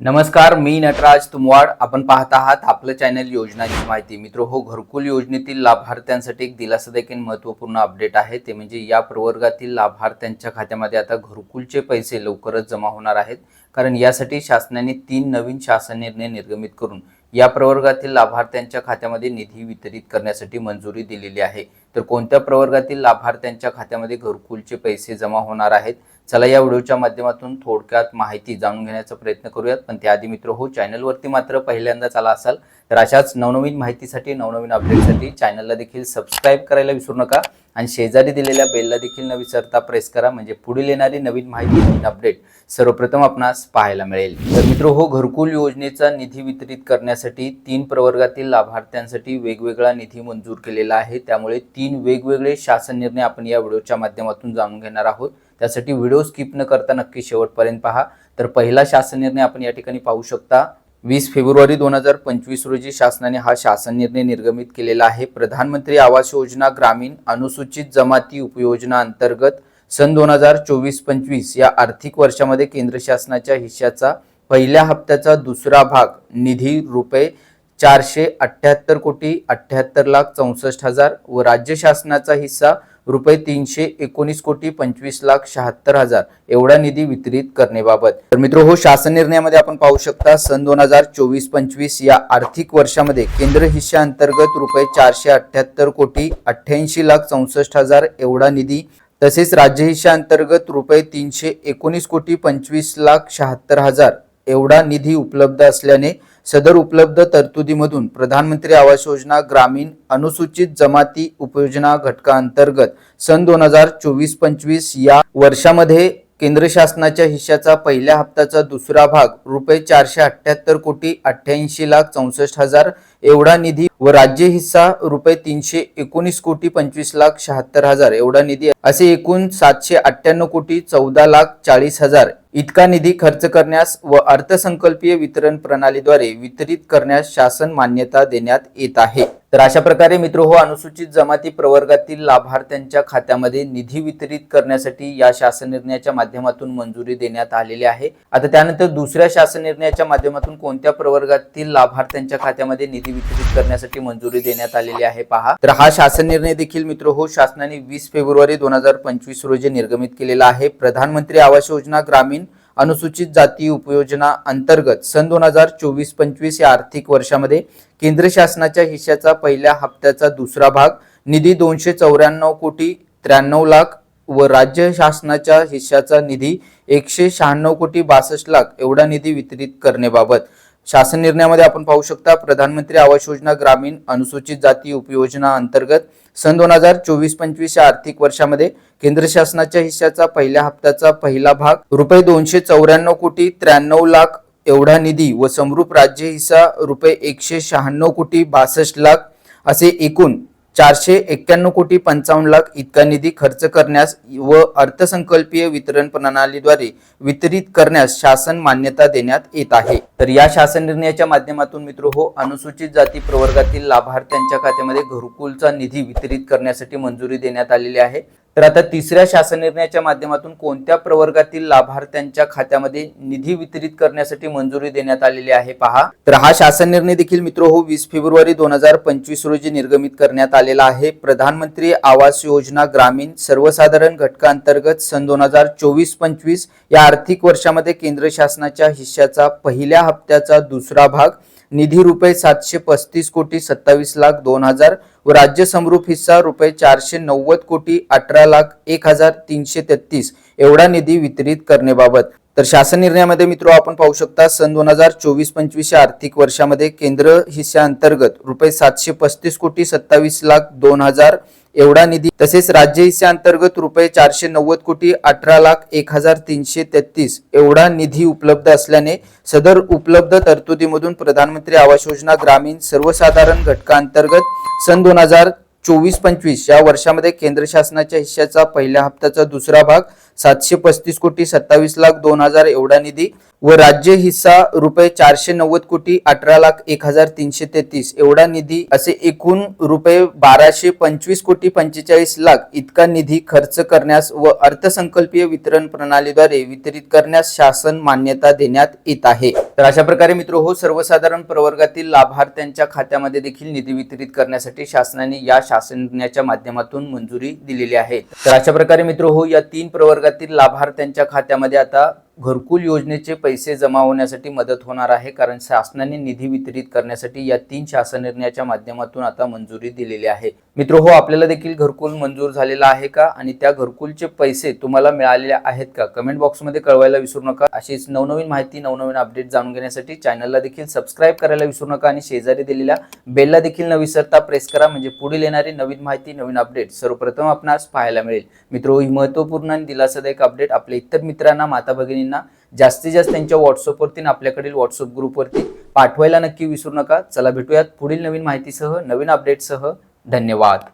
नमस्कार मी नटराज तुमवाड. आपण पाहत आहात आपलं चॅनल योजनाची माहिती. मित्र हो घरकुल योजनेतील लाभार्थ्यांसाठी एक दिलासा देखील महत्त्वपूर्ण अपडेट आहे. ते म्हणजे या प्रवर्गातील लाभार्थ्यांच्या खात्यामध्ये आता घरकुलचे पैसे लवकरच जमा होणार आहेत. कारण यासाठी शासनाने तीन नवीन शासन निर्णय निर्गमित करून या प्रवर्गातील लाभार्थ्यांच्या खात्यामध्ये निधी वितरित करण्यासाठी मंजुरी दिलेली आहे. तर कोणत्या प्रवर्गातील लाभार्थ्यांच्या खात्यामध्ये घरकुलचे पैसे जमा होणार आहेत? चला या व्हिडिओच्या माध्यमातून थोडक्यात माहिती जाणून घेण्याचा प्रयत्न करूयात. पण त्याआधी मित्र हो चॅनलवरती मात्र पहिल्यांदाच आला असाल तर अशाच नवनवीन माहितीसाठी नवनवीन अपडेटसाठी चॅनलला देखील सबस्क्राईब करायला विसरू नका. आणि शेजारी दिलेल्या बेलला देखील न विसरता प्रेस करा. म्हणजे पुढील येणारी नवीन माहिती नवीन अपडेट सर्वप्रथम आपणास पाहायला मिळेल. तर मित्र हो घरकुल योजनेचा निधी वितरित करण्यासाठी तीन प्रवर्गातील लाभार्थ्यांसाठी वेगवेगळा निधी मंजूर केलेला आहे. त्यामुळे तीन वेगवेगळे शासन निर्णय आपण या व्हिडिओच्या माध्यमातून जाणून घेणार आहोत. त्यासाठी व्हिडिओ स्किप न करता नक्की शेवटपर्यंत पहा. तर पहिला शासन निर्णय आपण या ठिकाणी पाहू शकता. वीस फेब्रुवारी दोन हजार पंचवीस रोजी शासनाने हा शासन निर्णय निर्गमित केलेला आहे. प्रधानमंत्री आवास योजना ग्रामीण अनुसूचित जमाती उपयोजना अंतर्गत सन दोन हजार चोवीस पंचवीस या आर्थिक वर्षामध्ये केंद्र शासनाच्या हिश्श्याचा पहिल्या हप्त्याचा दुसरा भाग निधी रुपये चारशे अठ्ठ्याहत्तर कोटी अठ्ठ्याहत्तर लाख चौसष्ट हजार व राज्य शासनाचा हिस्सा रुपये तीनशे एकोणीस कोटी पंचवीस लाख शहात्तर हजार एवढा निधी वितरित करण्याबाबत. तर मित्र हो शासन निर्णयामध्ये आपण पाहू शकता सन दोन हजार चोवीस पंचवीस या आर्थिक वर्षामध्ये केंद्र हिश्या अंतर्गत रुपये चारशे अठ्ठ्याहत्तर कोटी अठ्ठ्याऐंशी लाख चौसष्ट हजार एवढा निधी तसेच राज्य हिश्या अंतर्गत रुपये तीनशे एकोणीस कोटी पंचवीस लाख शहात्तर हजार एवढा निधी उपलब्ध असल्याने सदर उपलब्ध तरतुदीमधून प्रधानमंत्री आवास योजना ग्रामीण अनुसूचित जमाती उपयोजना घटकाअंतर्गत सन दोन हजार चोवीस पंचवीस या वर्षामध्ये केंद्र शासनाच्या हिश्श्याचा पहिल्या हप्त्याचा दुसरा भाग रुपये चारशे अठ्ठ्याहत्तर कोटी अठ्ठ्याऐंशी लाख चौसष्ट हजार एवढा निधी व राज्य हिस्सा रुपये तीनशे एकोणीस कोटी पंचवीस लाख शहात्तर हजार एवढा निधी असे एकूण सातशे अठ्ठ्याण्णव कोटी चौदा लाख चाळीस हजार इतका निधी खर्च करण्यास व अर्थसंकल्पीय वितरण प्रणालीद्वारे वितरित करण्यास शासन मान्यता देण्यात येत आहे. तर अशा प्रकारे मित्र हो अनुसूचित जमाती प्रवर्गातील लाभार्थ्यांच्या खात्यामध्ये निधी वितरित करण्यासाठी या शासन निर्णयाच्या माध्यमातून मंजुरी देण्यात आलेली आहे. आता त्यानंतर दुसऱ्या शासन निर्णयाच्या माध्यमातून कोणत्या प्रवर्गातील लाभार्थ्यांच्या खात्यामध्ये निधी वितरित करण्यासाठी मंजुरी देण्यात आलेली आहे पहा. तर हा शासन निर्णय देखील मित्र हो शासनाने वीस फेब्रुवारी दोन हजार पंचवीस रोजी निर्गमित केलेला आहे. प्रधानमंत्री आवास योजना ग्रामीण अनुसूचित जाती उपयोजना अंतर्गत सन दोन हजार चोवीस पंचवीस या आर्थिक वर्षामध्ये केंद्र शासनाच्या हिश्श्याचा पहिल्या हप्त्याचा दुसरा भाग निधी दोनशे चौऱ्याण्णव कोटी त्र्याण्णव लाख व राज्य शासनाच्या हिश्श्याचा निधी एकशे शहाण्णव कोटी बासष्ट लाख एवढा निधी वितरित करण्याबाबत शासन निर्णयामध्ये आपण पाहू शकता प्रधानमंत्री आवास योजना ग्रामीण अनुसूचित जाती उपयोजना अंतर्गत सन दोन हजार चोवीस पंचवीस या आर्थिक वर्षामध्ये केंद्र शासनाच्या हिश्श्याचा पहिल्या हप्त्याचा पहिला भाग रुपये दोनशे चौऱ्याण्णव कोटी त्र्याण्णव लाख एवढा निधी व समरूप राज्य हिस्सा रुपये एकशे शहाण्णव कोटी बासष्ट लाख असे एकूण चारशे एक्क्याण्णव कोटी पंचावन्न लाख इतका निधी खर्च करण्यास व अर्थसंकल्पीय वितरण प्रणालीद्वारे वितरित करण्यास शासन मान्यता देण्यात येत आहे. तर या शासन निर्णयाच्या माध्यमातून मित्र हो अनुसूचित जाती प्रवर्गातील लाभार्थ्यांच्या खात्यामध्ये घरकुलचा निधी वितरित करण्यासाठी मंजुरी देण्यात आलेली आहे. तर आता तिसऱ्या शासन निर्णयाच्या माध्यमातून कोणत्या प्रवर्गातील लाभार्थ्यांच्या खात्यामध्ये निधी वितरित करण्यासाठी मंजुरी देण्यात आलेली आहे पहा. तर हा शासन निर्णय देखील मित्र हो वीस फेब्रुवारी दोन हजार पंचवीस रोजी निर्गमित करण्यात आलेला आहे. प्रधानमंत्री आवास योजना ग्रामीण सर्वसाधारण घटकांतर्गत सन दोन हजार चोवीस पंचवीस या आर्थिक वर्षामध्ये केंद्र शासनाच्या हिश्श्याचा पहिल्या हप्त्याचा दुसरा भाग निधी रुपये सातशे पस्तीस कोटी सत्तावीस लाख दोन हजार व राज्य समरूप हिस्सा रुपये चारशे नव्वद कोटी अठरा लाख एक हजार तीनशे तेहतीस एवढा निधी वितरित करण्याबाबत. तर शासन निर्णयामध्ये मित्र आपण पाहू शकता सन दोन हजार चोवीस पंचवीस या आर्थिक वर्षामध्ये केंद्र हिस्सा अंतर्गत रुपये सातशे पस्तीस कोटी सत्तावीस लाख दोन हजार एवढा निधी तसेच राज्य हिस्सा अंतर्गत रुपये चारशे नव्वद कोटी अठरा लाख एक हजार तीनशे तेहतीस एवढा निधी उपलब्ध असल्याने सदर उपलब्ध तरतुदीमधून प्रधानमंत्री आवास योजना ग्रामीण सर्वसाधारण घटकाअंतर्गत सन दोन हजार चोवीस पंचवीस या वर्षामध्ये केंद्र शासनाच्या हिश्श्याचा पहिल्या हप्त्याचा दुसरा भाग सातशे पस्तीस कोटी सत्तावीस लाख दोन हजार एवढा निधी व राज्य हिस्सा रुपये चारशे नव्वद कोटी अठरा लाख एक हजार तीनशे तेहतीस एवढा निधी असे एकूण रुपये बाराशे पंचवीस कोटी पंचेचाळीस लाख इतका निधी खर्च करण्यास व अर्थसंकल्पीय वितरण प्रणालीद्वारे वितरित करण्यास शासन मान्यता देण्यात येत आहे. तर अशा प्रकारे मित्र हो सर्वसाधारण प्रवर्गातील लाभार्थ्यांच्या खात्यामध्ये देखील निधी वितरित करण्यासाठी शासनाने या शासनाच्या माध्यमातून मंजुरी दिलेली आहे. तर अशा प्रकारे मित्र हो या तीन प्रवर्गातील लाभार्थ्यांच्या खात्यामध्ये आता घरकुल योजनेचे पैसे जमा होण्यासाठी मदत होणार आहे कारण शासनाने निधी वितरित करण्यासाठी या तीन शासन निर्णयाच्या माध्यमातून आता मंजुरी दिलेली आहे. मित्र हो आपल्याला देखील घरकुल मंजूर झालेला आहे का? आणि त्या घरकुलचे पैसे तुम्हाला मिळालेले आहेत का? कमेंट बॉक्समध्ये कळवायला विसरू नका. अशीच नवनवीन माहिती नवनवीन अपडेट जाणून घेण्यासाठी चॅनलला देखील सबस्क्राईब करायला विसरू नका आणि शेजारी दिलेल्या बेलला देखील न विसरता प्रेस करा. म्हणजे पुढील येणारी नवीन माहिती नवीन अपडेट सर्वप्रथम आपणास पाहायला मिळेल. मित्र ही महत्त्वपूर्ण आणि दिलासादायक अपडेट आपल्या इतर मित्रांना माता भगिनींना जास्तीत जास्त त्यांच्या व्हॉट्सअपवरती आणि आपल्याकडील व्हॉट्सअप ग्रुपवरती पाठवायला नक्की विसरू नका. चला भेटूयात पुढील नवीन माहितीसह नवीन अपडेटसह धन्यवाद.